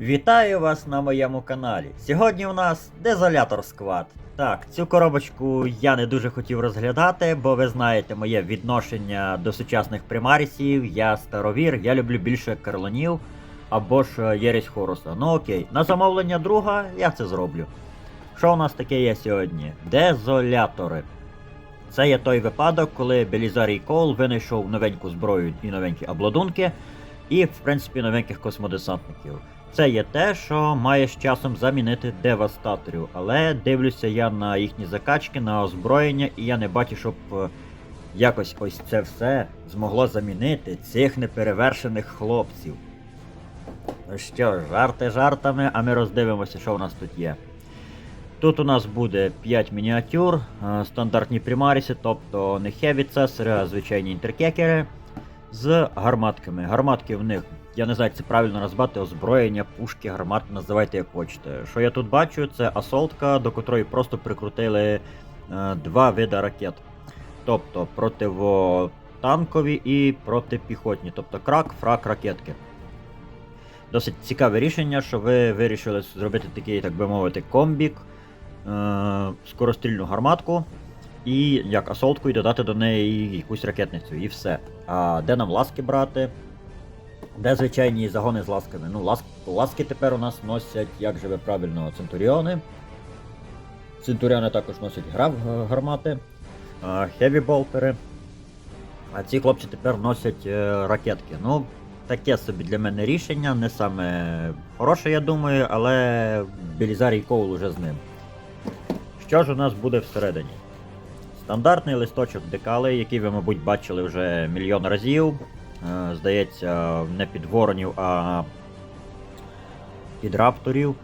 Вітаю вас на моєму каналі. Сьогодні у нас дезолятор сквад. Так, цю коробочку я не дуже хотів розглядати, бо ви знаєте моє відношення до сучасних примарісів. Я старовір, я люблю більше карлонів або ж е, Єресь Хоруса. Ну окей, на замовлення друга я це зроблю. Що у нас таке є сьогодні? Дезолятори. Це є той випадок, коли Белізарій Коул винайшов новеньку зброю і новенькі обладунки, і, в принципі, новеньких космодесантників. Це є те, що має з часом замінити девастаторів, але дивлюся я на їхні закачки, на озброєння, і я не бачу, щоб е, якось ось це все змогло замінити цих неперевершених хлопців. Ну що, жарти жартами, а ми роздивимося, що у нас тут є. Тут у нас буде 5 мініатюр, е, стандартні примаріси, тобто не хеві цесари, а звичайні інтеркекери з гарматками. Гарматки в них, я не знаю, як це правильно назвати, озброєння, пушки, гармати, називайте як хочете. Що я тут бачу, це асолтка, до котрої просто прикрутили е, два види ракет. Тобто противотанкові і протипіхотні. Тобто крак, фрак, ракетки. Досить цікаве рішення, що ви вирішили зробити такий, так би мовити, комбік, е- скорострільну гарматку і як асолтку і додати до неї якусь ракетницю, і все. А де нам ласки брати? Де звичайні загони з ласками? Ну, ласк... ласки тепер у нас носять, як же ви правильно, центуріони. Центуріони також носять грав гармати, хеві болтери. А ці хлопці тепер носять е, ракетки. Ну, таке собі для мене рішення, не саме хороше, я думаю, але Белізарій Коул уже з ним. Що ж у нас буде всередині? Стандартний листочок декали, який ви, мабуть, бачили вже мільйон разів. Е, Здається, не під воронів, а під рапторів.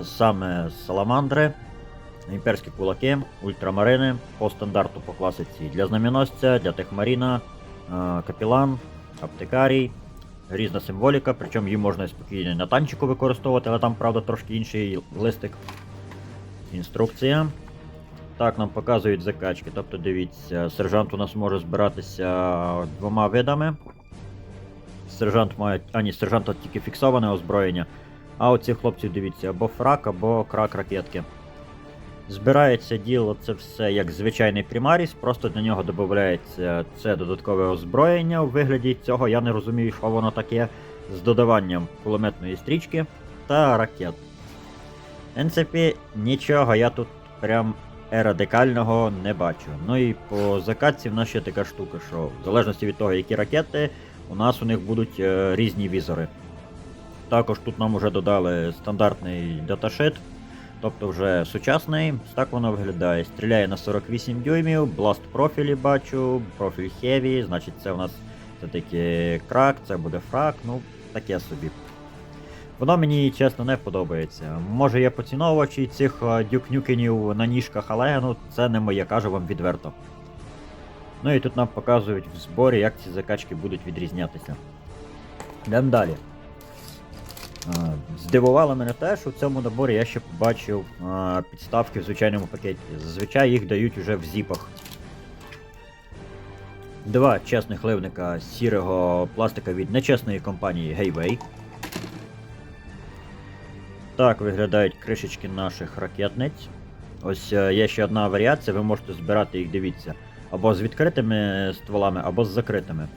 Е, Саме саламандри, імперські кулаки, ультрамарини по стандарту по класиці для знаменосця, для техмаріна, е, капілан, аптекарій. Різна символіка, причому її можна спокійно на танчику використовувати, але там, правда, трошки інший листик. Інструкція. Так, нам показують закачки. Тобто, дивіться, сержант у нас може збиратися двома видами. Сержант має. А ні, сержанта тільки фіксоване озброєння. А оці хлопці, дивіться, або фрак, або крак ракетки. Збирається діло це все як звичайний примаріс, просто до нього додається це додаткове озброєння у вигляді цього. Я не розумію, що воно таке з додаванням кулеметної стрічки та ракет. В нічого я тут прям радикального не бачу. Ну і по закатці в нас ще така штука, що в залежності від того, які ракети, у нас у них будуть е, різні візори. Також тут нам вже додали стандартний даташит, тобто вже сучасний. Так воно виглядає. Стріляє на 48 дюймів, бласт профілі бачу, профіль Heavy, значить це у нас все-таки крак, це буде фрак, ну таке собі. Воно мені чесно не подобається. Може я поціновувач і цих е, дюкнюкенів на ніжках, але ну це не моє, кажу вам відверто. Ну і тут нам показують в зборі, як ці закачки будуть відрізнятися. Йдемо далі. Е, Здивувало мене те, що в цьому наборі я ще побачив е, підставки в звичайному пакеті. Зазвичай їх дають уже в зіпах. Два чесних ливника сірого пластика від нечесної компанії Geiwei. Так виглядають кришечки наших ракетниць. Ось е, є ще одна варіація, ви можете збирати їх, дивіться, або з відкритими стволами, або з закритими.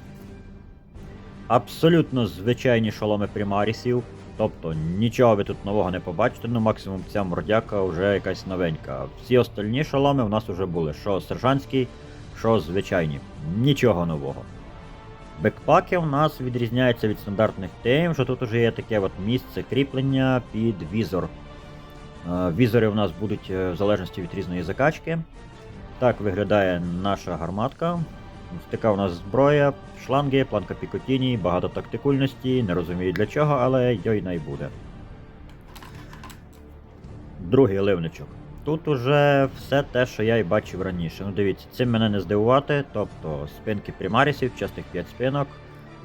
Абсолютно звичайні шоломи примарісів, тобто нічого ви тут нового не побачите, ну максимум ця мордяка вже якась новенька. Всі остальні шоломи у нас вже були, що сержантські, що звичайні. Нічого нового. Бекпаки у нас відрізняються від стандартних тим, що тут уже є таке от місце кріплення під візор. Е, Візори у нас будуть е, в залежності від різної закачки. Так виглядає наша гарматка. Така у нас зброя, шланги, планка Пікотіні, багато тактикульності, не розумію для чого, але йой най буде. Другий ливничок. Тут уже все те, що я і бачив раніше. Ну дивіться, цим мене не здивувати. Тобто спинки примарісів, частих 5 спинок.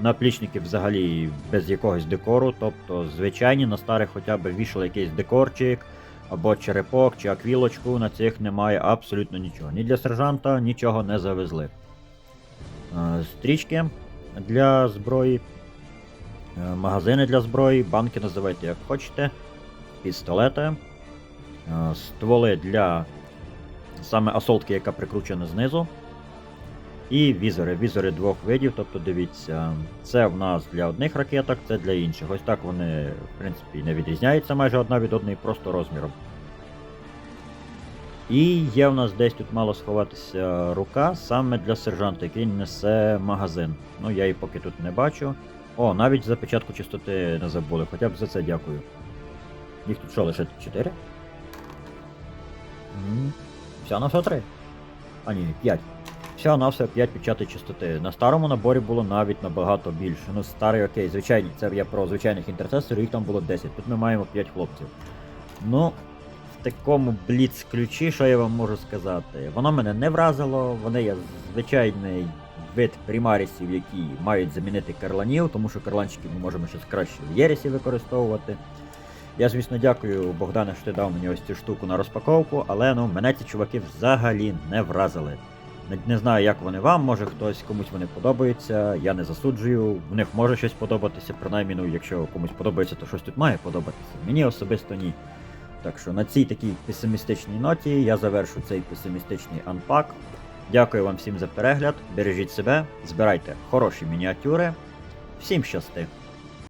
Наплічники взагалі без якогось декору, тобто звичайні на старих хоча б вішали якийсь декорчик, або черепок чи аквілочку, на цих немає абсолютно нічого. Ні для сержанта нічого не завезли. Е, Стрічки для зброї. Е, Магазини для зброї, банки називайте як хочете, пістолети, стволи для саме асолтки, яка прикручена знизу. І візори. Візори двох видів, тобто дивіться, це в нас для одних ракеток, це для інших. Ось так вони, в принципі, не відрізняються майже одна від одної, просто розміром. І є в нас десь тут мало сховатися рука саме для сержанта, який несе магазин. Ну я її поки тут не бачу. О, навіть за початку чистоти не забули, хоча б за це дякую. Їх тут що, лише 4? Все на все 3. А ні, 5. Все на все 5 печатей чистоти. На старому наборі було навіть набагато більше. Ну, старий окей, звичайні, це я про звичайних інтерцесорів, їх там було 10. Тут ми маємо 5 хлопців. Ну, в такому бліц ключі, що я вам можу сказати? Воно мене не вразило, вони є звичайний вид примарісів, які мають замінити карланів, тому що карланчиків ми можемо щось краще в Єресі використовувати. Я, звісно, дякую Богдане, що ти дав мені ось цю штуку на розпаковку, але ну мене ці чуваки взагалі не вразили. Не, не знаю, як вони вам, може хтось комусь вони подобаються, я не засуджую, в них може щось подобатися, принаймні, ну, якщо комусь подобається, то щось тут має подобатися. Мені особисто ні. Так що на цій такій песимістичній ноті я завершу цей песимістичний анпак. Дякую вам всім за перегляд, бережіть себе, збирайте хороші мініатюри. Всім щасти!